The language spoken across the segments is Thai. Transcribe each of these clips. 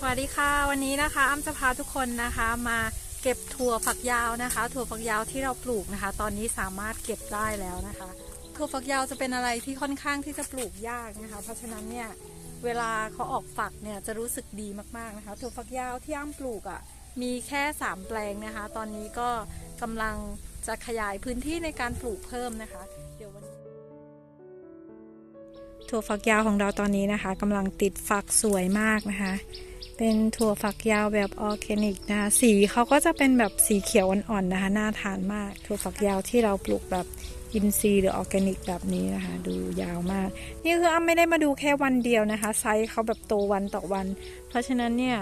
สวัสดีค่ะ วันนี้นะคะอ้ำจะพาทุกคนนะคะมาเก็บถั่วฝักยาวนะคะ ถั่วฝักยาวที่เราปลูกนะคะ ตอนนี้สามารถเก็บได้แล้วนะคะ ถั่วฝักยาวจะเป็นอะไรที่ค่อนข้างที่จะปลูกยากนะคะ เพราะฉะนั้นเนี่ยเวลาเขาออกฝักเนี่ยจะรู้สึกดีมากๆนะคะ ถั่วฝักยาวที่อ้ำปลูกอะ่ะมีแค่สามแปลงนะคะ ตอนนี้ก็กำลังจะขยายพื้นที่ในการปลูกเพิ่มนะคะ เดี๋ยววันนี้ถั่วฝักยาวของเราตอนนี้นะคะกำลังติดฝักสวยมากนะคะ เป็นถั่วฝักยาวแบบออร์แกนิกนะคะสีเขาก็จะเป็นแบบสีเขียวอ่อนๆนะคะน่าทานมากถั่วฝักยาวที่เราปลูกแบบอินทรีย์หรือออร์แกนิกแบบนี้นะคะ ดูยาวมาก นี่คืออ้ำไม่ได้มาดูแค่วันเดียวนะคะ ไซส์เขาแบบโตวันต่อวัน เพราะฉะนั้นเนี่ย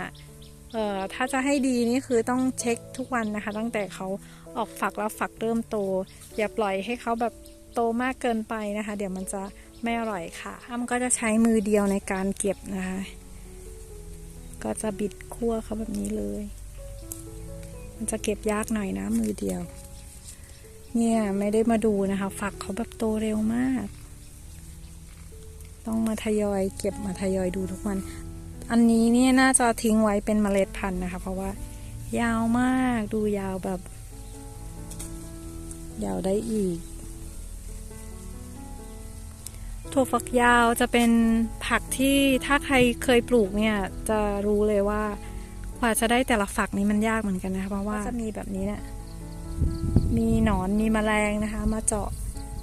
เอ่อถ้าจะให้ดีนี่คือต้องเช็คทุกวันนะคะ ตั้งแต่เขาออกฝักแล้วฝักเริ่มโต อย่าปล่อยให้เขาแบบโตมากเกินไปนะคะ เดี๋ยวมันจะไม่อร่อยค่ะอ้ำก็จะใช้มือเดียวในการเก็บนะคะ ก็จะบิดคั่วเขาแบบนี้เลย มันจะเก็บยากหน่อยนะมือเดียว เนี่ยไม่ได้มาดูนะคะ ฝักเขาแบบโตเร็วมาก ต้องมาทยอยเก็บมาทยอยดูทุกวัน อันนี้เนี่ยน่าจะทิ้งไว้เป็นเมล็ดพันธุ์นะคะ เพราะว่า ยาวมากดูยาวแบบ ยาวได้อีก ถั่วฝักยาวจะเป็นผักที่ถ้าใครเคยปลูกเนี่ยจะรู้เลยว่ากว่าจะได้แต่ละฝักนี้มันยากเหมือนกันนะคะเพราะว่าจะมีแบบนี้เนี่ยมีหนอนมีแมลงนะคะ มาเจาะ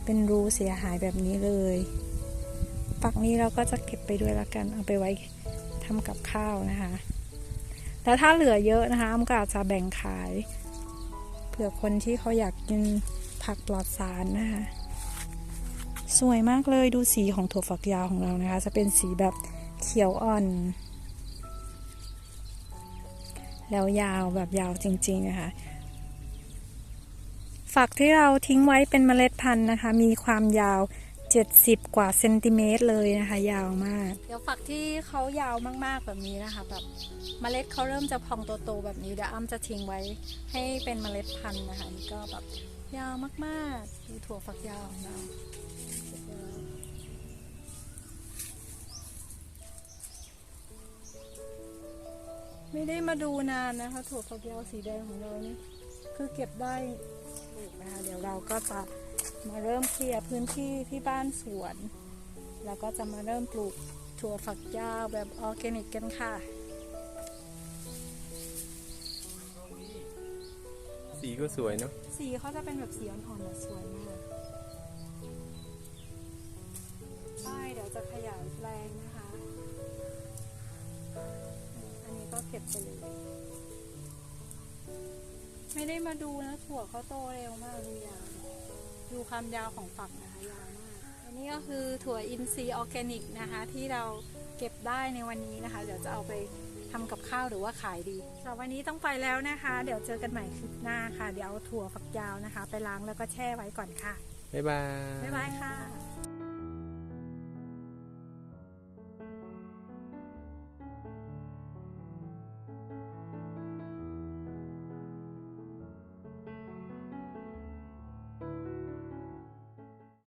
เป็นรูเสียหายแบบนี้เลยฝักนี้เราก็จะเก็บไปด้วยละกันเอาไปไว้ทำกับข้าวนะคะแล้วถ้าเหลือเยอะนะคะอ้ำก็อาจจะแบ่งขายเผื่อคนที่เขาอยากกินผักปลอดสารนะคะ สวยมากเลยดูสีของถั่วฝักยาวของเรานะคะ จะเป็นสีแบบเขียวอ่อน แล้วยาวแบบยาวจริงๆนะคะฝักที่เราทิ้งไว้เป็นเมล็ดพันธุ์นะคะ มีความยาว 70 กว่าเซนติเมตรเลยนะคะ ยาวมาก เดี๋ยวฝักที่เขายาวมากๆแบบนี้นะคะแบบเมล็ดเขาเริ่มจะพองโตๆแบบนี้เดี๋ยวอ้ำจะทิ้งไว้ให้เป็นเมล็ดพันธุ์นะคะนี่ก็แบบ ยาวมากๆ ดูถั่วฝักยาวของเราไม่ได้มาดูนานนะคะ ถั่วฝักยาวสีแดงของเรานี่คือเก็บได้ถูกนะคะเดี๋ยวเราก็จะมาเริ่มเคลียร์พื้นที่ที่บ้านสวน แล้วก็จะมาเริ่มปลูกถั่วฝักยาวแบบออร์แกนิกกันค่ะ สีก็สวยเนาะสีเขาจะเป็นแบบสีอ่อนๆแบบสวยมากใช่เดี๋ยวจะขยายแปลงนะคะ อันนี้ก็เก็บไปเลย ไม่ได้มาดูนะถั่วเขาโตเร็วมากดูยาวดูความยาวของฝักนะคะยาวมาก อันนี้ก็คือถั่วอินทรีย์ออร์แกนิกนะคะ ที่เราเก็บได้ในวันนี้นะคะ เดี๋ยวจะเอาไป ทำกับข้าวหรือว่าขายดีสำหรับวันนี้ต้องไปแล้วนะคะ เดี๋ยวเจอกันใหม่คลิปหน้าค่ะ เดี๋ยวเอาถั่วฝักยาวนะคะ ไปล้างแล้วก็แช่ไว้ก่อนค่ะ บ๊ายบาย บ๊ายบายค่ะ